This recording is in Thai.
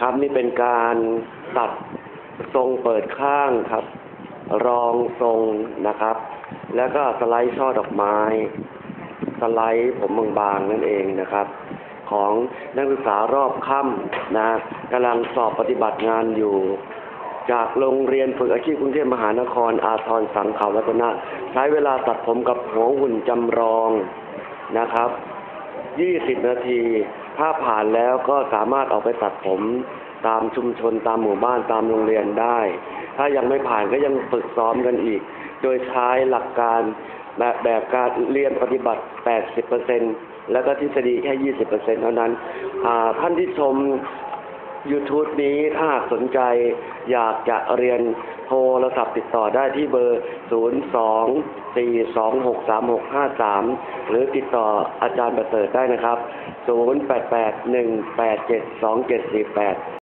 ครับนี่เป็นการตัดทรงเปิดข้างครับ รองทรงนะครับ แล้วก็สไลด์ช่อดอกไม้ สไลด์ผมบางๆนั่นเองนะครับ ของนักศึกษารอบค่ำนะกำลังสอบปฏิบัติงานอยู่ จากโรงเรียนฝึกอาชีพกรุงเทพมหานคร อาทรสังขาวรัตนะใช้เวลาตัดผมกับหัวหุ่นจำลองนะครับ 20 นาที ถ้าผ่านแล้วก็สามารถออกไปตัดผมตามชุมชนตามหมู่บ้านตามโรงเรียนได้ ถ้ายังไม่ผ่านก็ยังฝึกซ้อมกันอีก โดยใช้หลักการแบบแบบการเรียนปฏิบัติ 80%แล้วก็ทฤษฎีแค่ 20%เท่านั้นอ่าท่านที่ชม YouTube นี้ถ้าหากสนใจอยากจะเรียนโทรศัพท์ติดต่อได้ที่เบอร์ 02-426-3653 หรือติดต่ออาจารย์ประเสริฐได้นะครับ 0881872748